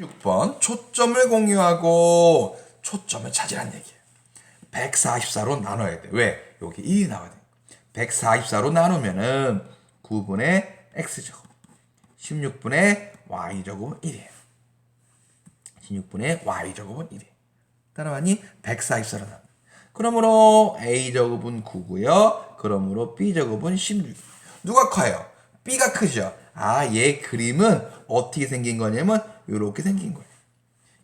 6번 초점을 공유하고 초점을 찾으란 얘기예요. 144로 나눠야 돼. 왜? 여기 1이 나와야 돼. 144로 나누면은 9분의 x제곱 16분의 y제곱은 1이에요. 16분의 y제곱은 1이에요. 따라하니 144로 나눠. 그러므로 a제곱은 9고요. 그러므로 b제곱은 16. 누가 커요? B가 크죠. 아, 얘 그림은 어떻게 생긴 거냐면 이렇게 생긴 거예요.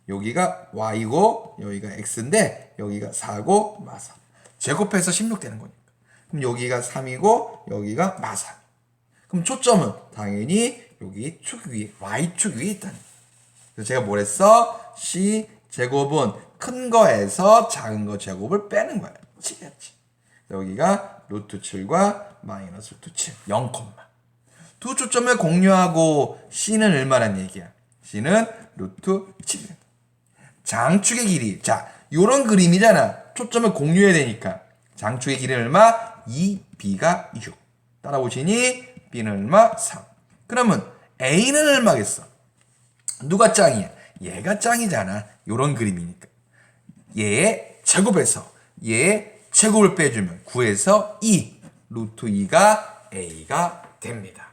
여기가 y고 여기가 x인데 여기가 4고 마사. 제곱해서 16 되는 거니까. 그럼 여기가 3이고 여기가 마사. 그럼 초점은 당연히 여기 축 위에 y축 위에 있다는. 그래서 제가 뭘 했어? c 제곱은 큰 거에서 작은 거 제곱을 빼는 거예요. 7이었지. 여기가 루트 7과 마이너스 루트 7, 0, 두 초점을 공유하고 c는 얼마란 얘기야? c는 루트 7. 장축의 길이. 자, 요런 그림이잖아. 초점을 공유해야 되니까. 장축의 길이는 얼마? 2b가 6. 따라오시니 b는 얼마? 3. 그러면 a는 얼마겠어? 누가 짱이야? 얘가 짱이잖아. 요런 그림이니까. 얘의 제곱에서 얘의 제곱을 빼주면 9에서 2 루트 2가 a가 됩니다.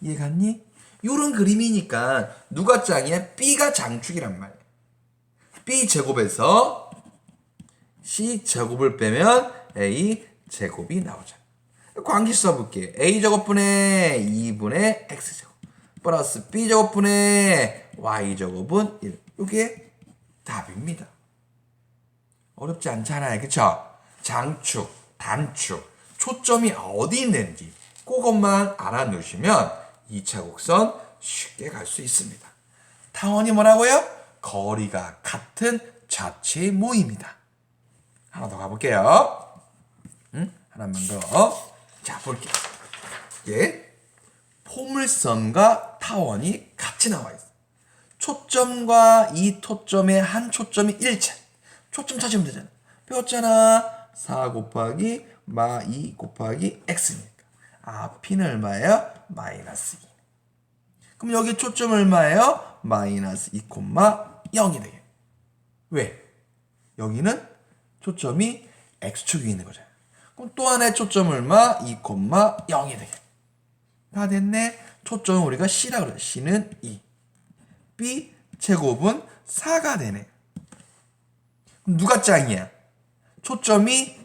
이해갔니? 요런 그림이니까 누가 짱이야? b가 장축이란 말이야. b 제곱에서 c 제곱을 빼면 a 제곱이 나오잖아. 관계 써볼게. a 제곱분의 2분의 x 제곱 플러스 b 제곱분의 y 제곱은 1. 이게 답입니다. 어렵지 않잖아요. 그쵸? 장축, 단축, 초점이 어디 있는지 그것만 알아놓으시면 2차 곡선 쉽게 갈 수 있습니다. 타원이 뭐라고요? 거리가 같은 자체의 모임이다. 하나 더 가볼게요. 응? 하나만 더. 자, 볼게요. 예. 포물선과 타원이 같이 나와 있어. 초점과 이 초점의 한 초점이 일체. 초점 찾으면 되잖아. 배웠잖아. 4 곱하기 마 2 곱하기 x니까. 아, p는 얼마예요? 마이너스 2. 그럼 여기 초점 얼마예요? 마이너스 2, 0이 되게. 왜? 여기는 초점이 x축이 있는 거잖아요. 그럼 또 하나의 초점 얼마? 2, 0이 되게. 다 됐네. 초점은 우리가 c라 그래. c는 2. b 제곱은 4가 되네. 그럼 누가 짱이야? 초점이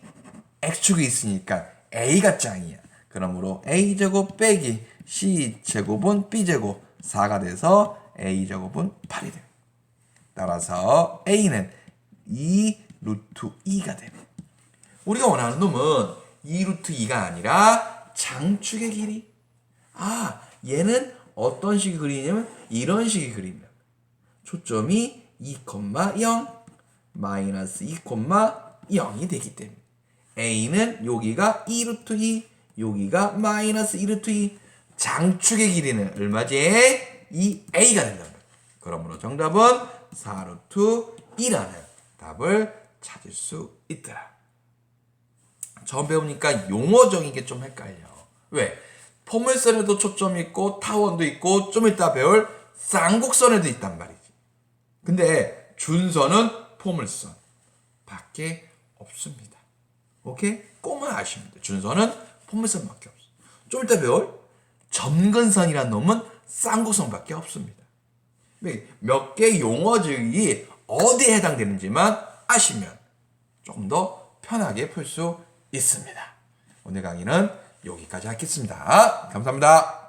x축이 있으니까 a가 짱이야. 그러므로 a 제곱 빼기 c 제곱은 b 제곱 4가 돼서 a 제곱은 8이 돼. 따라서 a는 2 루트 2가 되네. 우리가 원하는 놈은 2 루트 2가 아니라 장축의 길이. 아, 얘는 어떤 식의 그림이냐면 이런 식의 그림이야. 초점이 2,0 마이너스 2,0이 되기 때문에 a는 여기가 2 루트 2, 여기가 마이너스 2 루트 2. 장축의 길이는 얼마지? 2a가 된다. 그러므로 정답은 4 루트 2라는 답을 찾을 수 있더라. 처음 배우니까 용어적인 게 좀 헷갈려. 왜? 포물선에도 초점 있고 타원도 있고 좀 이따 배울 쌍곡선에도 있단 말이지. 근데 준선은 포물선 밖에 없습니다. 오케이? 꼭만 아시면 돼. 준선은 포물선밖에 없어. 좀 이따 배울 점근선이란 놈은 쌍곡선밖에 없습니다. 몇 개 용어들이 어디에 해당되는지만 아시면 조금 더 편하게 풀 수 있습니다. 오늘 강의는 여기까지 하겠습니다. 감사합니다.